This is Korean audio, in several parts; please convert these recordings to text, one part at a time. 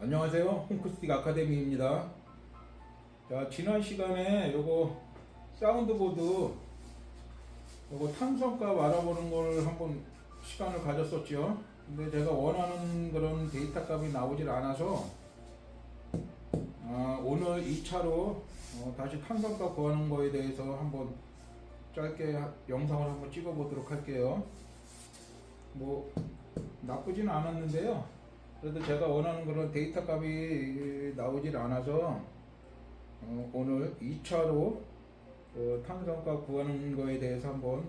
안녕하세요. 홈크스틱 아카데미입니다. 자, 지난 시간에 요거 사운드보드 요거 탄성값 알아보는 걸 한번 시간을 가졌었죠. 근데 제가 원하는 그런 데이터 값이 나오질 않아서 아, 오늘 2차로 어, 다시 탄성값 구하는 거에 대해서 한번 짧게 하- 영상을 한번 찍어 보도록 할게요. 뭐 나쁘진 않았는데요. 그래도 제가 원하는 그런 데이터 값이 나오질 않아서 어, 오늘 2차로 그 탄성값 구하는 거에 대해서 한번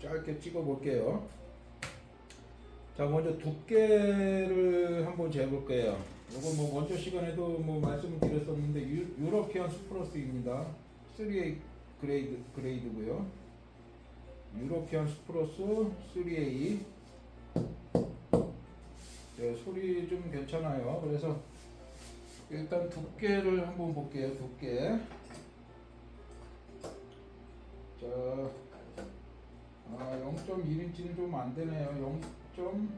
짧게 찍어 볼게요. 자 먼저 두께를 한번 재볼게요. 이거 뭐 먼저 시간에도 뭐 말씀을 드렸었는데 유, 유러피안 스프러스입니다. 3A 그레이드 그레이드고요. 유러피안 스프러스 3A 네, 소리 좀 괜찮아요. 그래서 일단 두께를 한번 볼게요. 두께. 자, 아, 0.1인치는 좀 안 되네요. 0.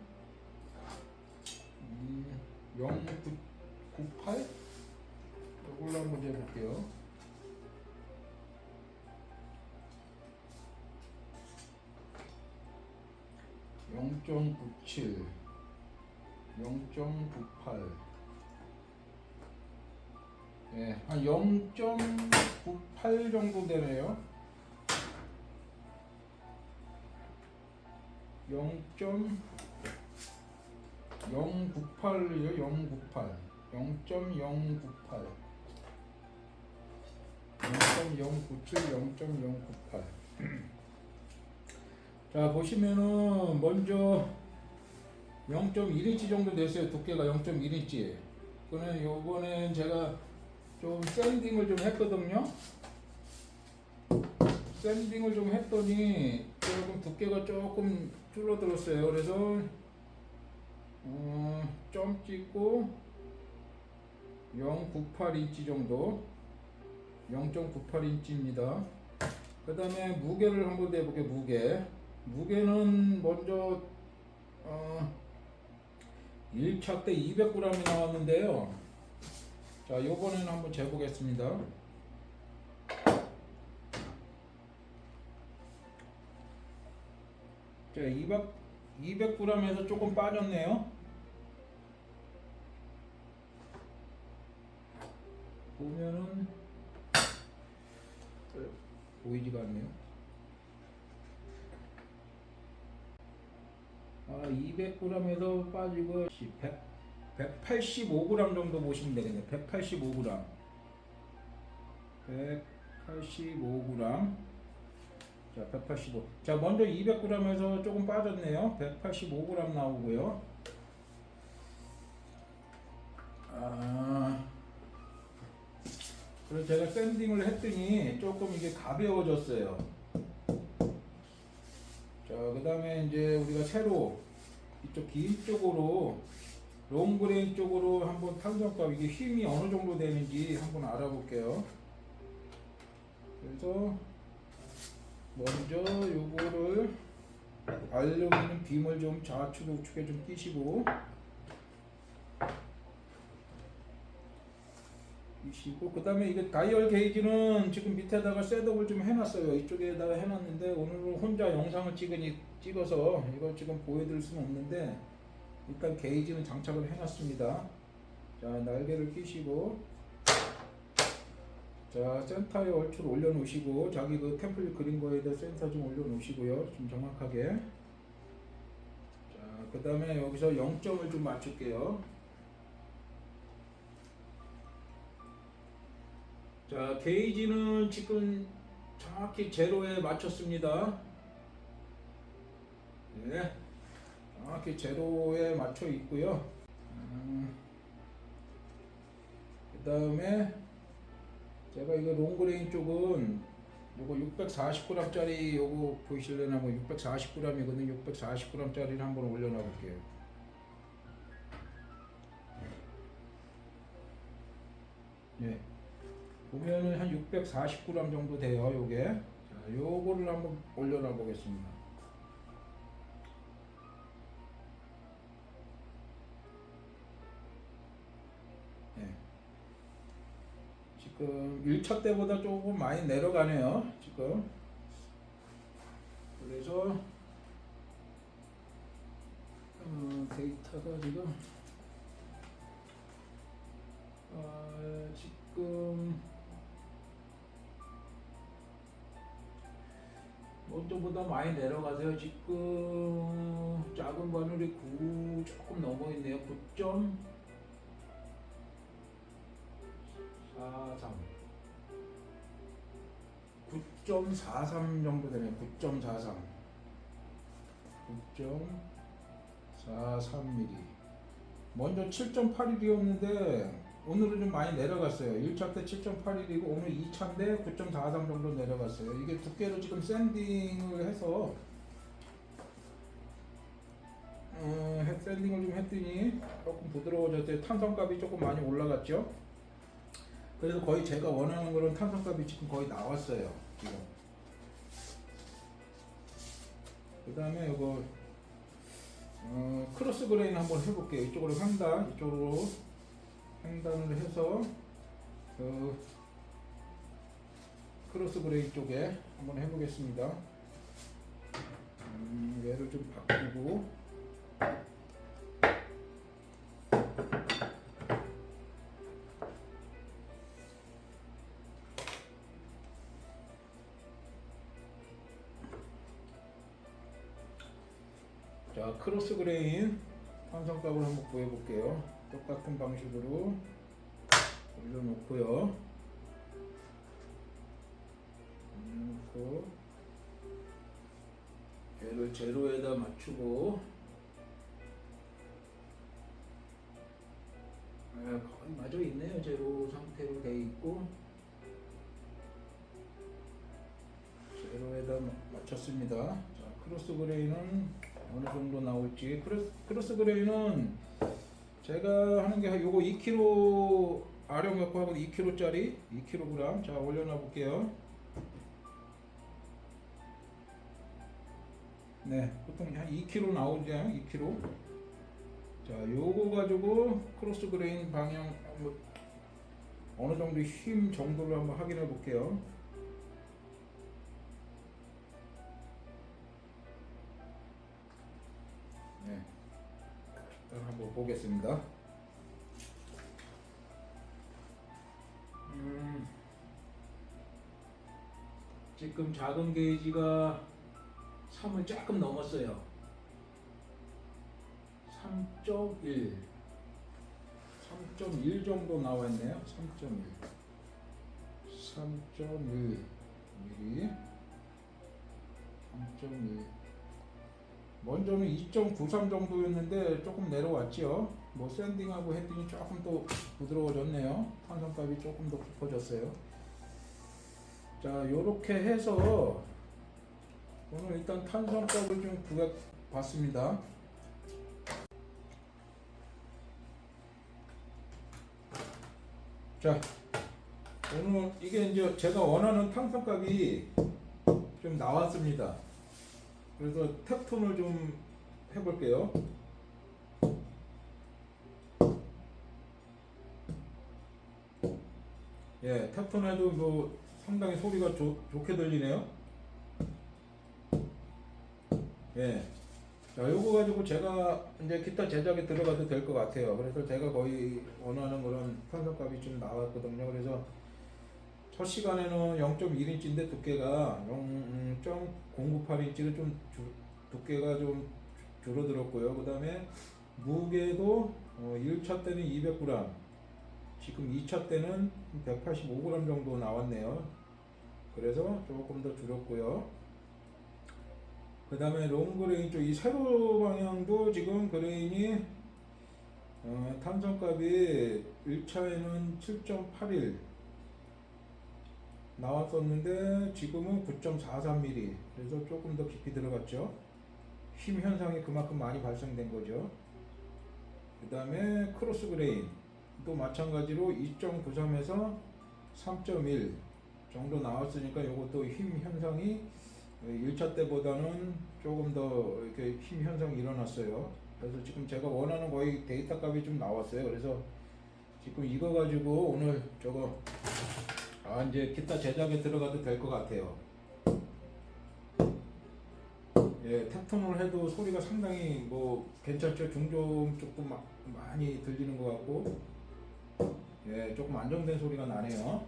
음, 0.98? 이걸로 한번 재볼게요. (0.97) 0.98 예, 한 0.98 정도 되네요. 0.098이요, 098. 0.098. 0.097, 0.098. 자, 보시면은 먼저 0.1인치 정도 됐어요. 두께가 0.1인치. 그는 요번엔 제가 좀 샌딩을 좀 했거든요. 샌딩을 좀 했더니 조금 두께가 조금 줄어들었어요. 그래서 어, 점 찍고 0.98인치 정도 0.98인치입니다. 그 다음에 무게를 한번 내볼게요. 무게 무게는 먼저 어, 1차 때 200g이 나왔는데요. 자, 요번에는 한번 재보겠습니다. 자, 200, 200g에서 조금 빠졌네요. 보면은 어, 보이지가 않네요. 아, 200g에서 빠지고 100, 185g 정도 보시면 되겠네요. 185g. 185g. 자, 185. 자, 먼저 200g에서 조금 빠졌네요. 185g 나오고요. 아. 그래서 제가 샌딩을 했더니 조금 이게 가벼워졌어요. 자, 그 다음에 이제 우리가 새로 이쪽 긴 쪽으로 롱그레인 쪽으로 한번 탄성값 이게 힘이 어느 정도 되는지 한번 알아볼게요. 그래서 먼저 요거를 알루미늄 빔을 좀 좌측 우측에 좀 끼시고 끼시고 그 다음에 이게 다이얼 게이지는 지금 밑에다가 셋업을 좀 해놨어요. 이쪽에다가 해놨는데 오늘 혼자 영상을 찍으니 찍어서 이거 지금 보여드릴 수는 없는데 일단 게이지는 장착을 해놨습니다. 자 날개를 끼시고. 자 센터에 얼추 올려놓으시고 자기 그 템플릿 그린 거에다 센터 좀 올려놓으시고요. 좀 정확하게. 자 그 다음에 여기서 0점을 좀 맞출게요 자 게이지는 지금 정확히 제로에 맞췄습니다 네 정확히 제로에 맞춰 있고요 음, 그 다음에 제가 이거 롱그레인 쪽은 요거 640g짜리 요거 보이실려나 뭐 640g이거든요. 640g짜리를 한번 올려놔 볼게요. 예. 보면은 한 640g 정도 돼요. 요게. 자, 요거를 한번 올려놔 보겠습니다. 네. 지금 1차 때보다 조금 많이 내려가네요. 지금. 그래서 어, 데이터가 지금 어, 지금 먼저보다 많이 내려가세요. 지금 작은 바늘이 9 조금 넘어 있네요. 9점 43 9.43 정도 되네요. 9.43 9.43mm 먼저 7.81이었는데 오늘은 좀 많이 내려갔어요. 1차 때 7.81이고 오늘 2차인데 9.43 정도 내려갔어요. 이게 두께로 지금 샌딩을 해서 어, 해- 샌딩을 좀 했더니 조금 부드러워졌어요. 탄성값이 조금 많이 올라갔죠. 그래서 거의 제가 원하는 거는 탄성값이 지금 거의 나왔어요. 지금. 그 다음에 이거 어, 크로스 그레인 한번 해볼게요. 이쪽으로 횡단, 이쪽으로 횡단을 해서 그 크로스 그레인 쪽에 한번 해보겠습니다. 음, 얘를 좀 바꾸고 자 크로스 그레인 탄성값을 한번 구해볼게요. 똑같은 방식으로 올려놓고요. 올려놓고 얘를 제로에다 맞추고 아, 거의 맞아 있네요. 제로 상태로 돼 있고 제로에다 마- 맞췄습니다. 자, 크로스 그레이는 어느 정도 나올지 크로스, 크로스 그레이는 제가 하는 게 요거 2kg 아령 갖고 하고 2kg짜리 2kg 자 올려놔 볼게요. 네, 보통 한 2kg 나오죠, 2kg. 자, 요거 가지고 크로스 그레인 방향 뭐 어느 정도 힘 정도를 한번 확인해 볼게요. 한번 보겠습니다. 음, 지금 작은 게이지가 3을 조금 넘었어요. 3.1 3.1 정도 나와 있네요. 3.1 3.1 mm 3.1 먼저는 2.93 정도였는데 조금 내려왔죠. 뭐 샌딩하고 했더니 조금 더 부드러워졌네요. 탄성값이 조금 더 깊어졌어요. 자, 요렇게 해서 오늘 일단 탄성값을 좀 구해 봤습니다. 자, 오늘 이게 이제 제가 원하는 탄성값이 좀 나왔습니다. 그래서 탭톤을 좀 해볼게요. 예, 탭톤에도 뭐 상당히 소리가 좋, 좋게 들리네요. 예. 자, 요거 가지고 제가 이제 기타 제작에 들어가도 될 것 같아요. 그래서 제가 거의 원하는 그런 탄성값이 좀 나왔거든요. 그래서 첫 시간에는 0.1인치인데 두께가 0.098인치로 좀 주, 두께가 좀 주- 줄어들었고요. 그 다음에 무게도 어, 1차 때는 200g, 지금 2차 때는 185g 정도 나왔네요. 그래서 조금 더 줄였고요. 그 다음에 롱그레인 쪽 이 세로 방향도 지금 그레인이 어, 탄성값이 1차에는 7.81 나왔었는데 지금은 9.43mm 그래서 조금 더 깊이 들어갔죠 힘 현상이 그만큼 많이 발생된 거죠 그 다음에 크로스 그레인 또 마찬가지로 2.93에서 3.1 정도 나왔으니까 이것도 힘 현상이 1차 때보다는 조금 더 이렇게 힘 현상이 일어났어요. 그래서 지금 제가 원하는 거의 데이터 값이 좀 나왔어요. 그래서 지금 이거 가지고 오늘 저거 아 이제 기타 제작에 들어가도 될 것 같아요. 예, 탭톤을 해도 소리가 상당히 뭐 괜찮죠. 중저음 조금 마- 많이 들리는 것 같고, 예, 조금 안정된 소리가 나네요.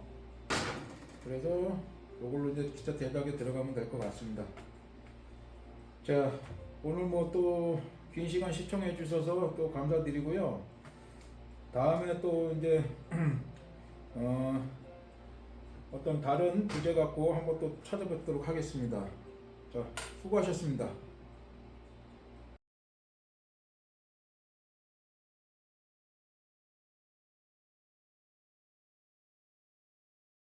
그래서 이걸로 이제 기타 제작에 들어가면 될 것 같습니다. 자, 오늘 뭐 또 긴 시간 시청해 주셔서 또 감사드리고요. 다음에 또 이제 어, 어떤 다른 주제 갖고 한번 또 찾아뵙도록 하겠습니다. 자, 수고하셨습니다.